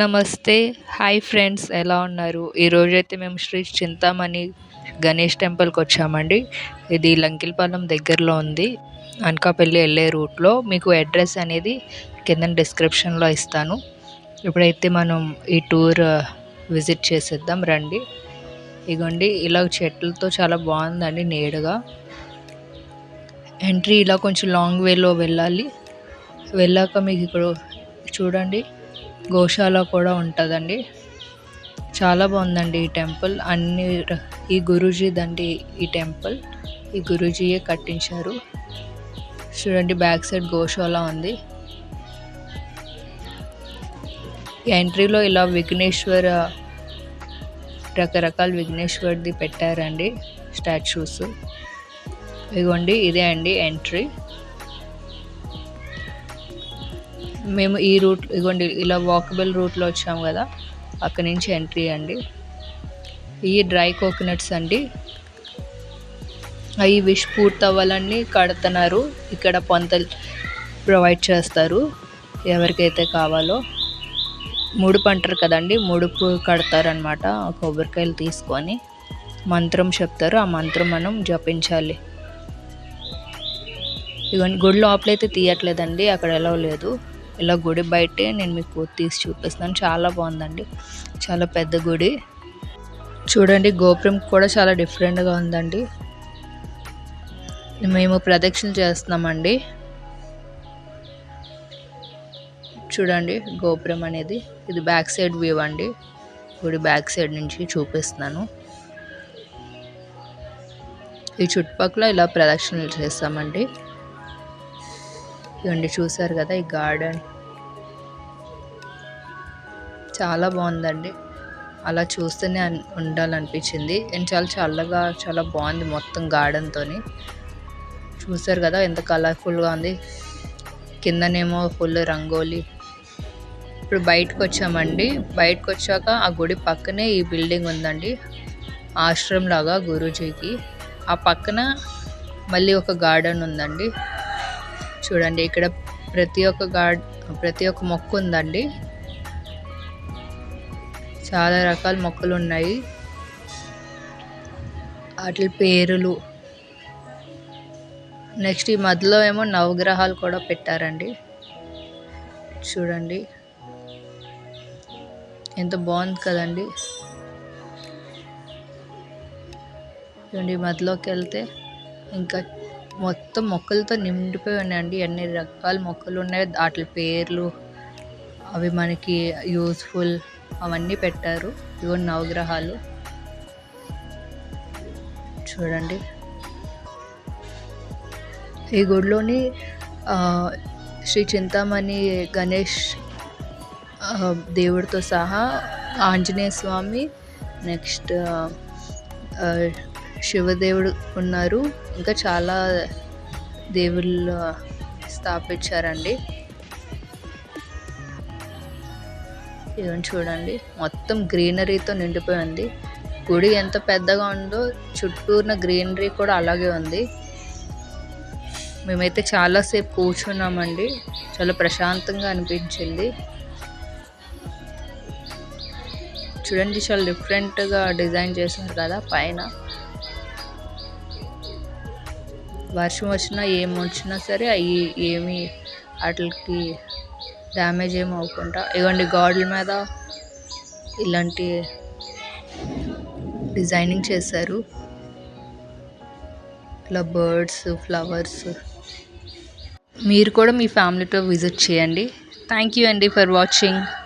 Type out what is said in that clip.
నమస్తే. Hi friends ఎలా ఉన్నారు? ఈరోజైతే మేము శ్రీ చింతామణి గణేష్ టెంపుల్కి వచ్చామండి. ఇది లంకిలపాలెం దగ్గరలో ఉంది. అనకాపల్లి వెళ్ళే రూట్లో. మీకు అడ్రస్ అనేది కింద డిస్క్రిప్షన్లో ఇస్తాను. ఇప్పుడైతే మనం ఈ టూర్ విజిట్ చేసేద్దాం రండి. ఇగోండి ఇలా చెట్లతో చాలా బాగుందండి నీడగా. ఎంట్రీ ఇలా కొంచెం లాంగ్ వేలో వెళ్ళాలి. వెళ్ళాక మీకు ఇప్పుడు చూడండి. గోశాల కూడా ఉంటుందండి. చాలా బాగుందండి ఈ టెంపుల్. అన్ని ఈ గురూజీదండి ఈ టెంపుల్. ఈ గురూజీయే కట్టించారు. చూడండి బ్యాక్ సైడ్ గోశాల ఉంది. ఎంట్రీలో ఇలా విఘ్నేశ్వర రకరకాల విఘ్నేశ్వర్ది పెట్టారండి స్టాచ్యూస్. ఇదిగోండి ఇదే అండి ఎంట్రీ. మేము ఈ రూట్ ఇదిగోండి ఇలా వాకబుల్ రూట్లో వచ్చాము కదా అక్కడి నుంచి ఎంట్రీ అండి. ఈ డ్రై కోకోనట్స్ అండి. అవి విష్ పూర్తవ్వాలని కడుతున్నారు. ఇక్కడ పొంతలు ప్రొవైడ్ చేస్తారు ఎవరికైతే కావాలో. ముడుపు అంటారు కదండి ముడుపు కడతారనమాట కొబ్బరికాయలు తీసుకొని. మంత్రం చెప్తారు ఆ మంత్రం మనం జపించాలి. ఇవన్నీ గుడి లోపలైతే తీయట్లేదండి అక్కడ ఎలా లేదు. ఇలా గుడి బయటే నేను మీకు తీసి చూపిస్తాను చాలా బాగుందండి. చాలా పెద్ద గుడి. చూడండి గోపురం కూడా చాలా డిఫరెంట్గా ఉందండి. మేము ప్రదక్షిణ చేస్తున్నామండి. చూడండి గోపురం అనేది. ఇది బ్యాక్ సైడ్ వ్యూ అండి. గుడి బ్యాక్ సైడ్ నుంచి చూపిస్తున్నాను. ఈ చుట్టుపక్కల ఇలా ప్రదక్షిణలు చేస్తామండి. ఇవ్వండి చూసారు కదా ఈ గార్డెన్. చాలా బాగుందండి. అలా చూస్తూనే ఉండాలనిపించింది. అండ్ చాలా చల్లగా చాలా బాగుంది మొత్తం గార్డెన్తో చూసారు కదా ఎంత కలర్ఫుల్గా ఉంది. కిందనేమో ఫుల్ రంగోలీ. ఇప్పుడు బయటకు వచ్చామండి బయటకు వచ్చాక ఆ గుడి పక్కనే ఈ బిల్డింగ్ ఉందండి. ఆశ్రమం లాగా గురూజీకి. ఆ పక్కన మళ్ళీ ఒక గార్డెన్ ఉందండి. చూడండి ఇక్కడ ప్రతి ఒక్క గార్డ్ ప్రతి ఒక్క మొక్క ఉందండి. చాలా రకాల మొక్కలు ఉన్నాయి. వాటి పేరులు. నెక్స్ట్ ఈ మధ్యలో ఏమో నవగ్రహాలు కూడా పెట్టారండి. చూడండి. ఎంత బాగుంది కదండి. చూడండి మధ్యలోకి వెళ్తే ఇంకా మొత్తం మొక్కలతో నిండిపోయి ఉన్నాయండి. ఎన్ని రకాల మొక్కలు ఉన్నాయి వాటి పేర్లు అవి మనకి యూస్ఫుల్ అవన్నీ పెట్టారు. ఇవో నవగ్రహాలు. చూడండి. ఈ గుడిలోని శ్రీ చింతామణి గణేష్ దేవుడితో సహా ఆంజనేయ స్వామి నెక్స్ట్ శివదేవుడు ఉన్నారు. ఇంకా చాలా దేవుళ్ళు స్థాపించారండి. ఇదని చూడండి. మొత్తం గ్రీనరీతో నిండిపోయింది గుడి ఎంత పెద్దగా ఉందో చుట్టూరున గ్రీనరీ కూడా అలాగే ఉంది. మేమైతే చాలాసేపు కూర్చున్నామండి. చాలా ప్రశాంతంగా అనిపించింది. చూడండి చాలా డిఫరెంట్గా డిజైన్ చేశారు కదా పైన. వర్షం వచ్చినా ఏం వచ్చినా సరే అవి ఏమి వాటికి డ్యామేజ్ ఏమి అవ్వకుండా ఇవ్వండి గాడ్ల మీద ఇలాంటి డిజైనింగ్ చేశారు. ఇలా బర్డ్స్ ఫ్లవర్స్. మీరు కూడా మీ ఫ్యామిలీతో విజిట్ చేయండి. థ్యాంక్ యూ అండి ఫర్ వాచింగ్.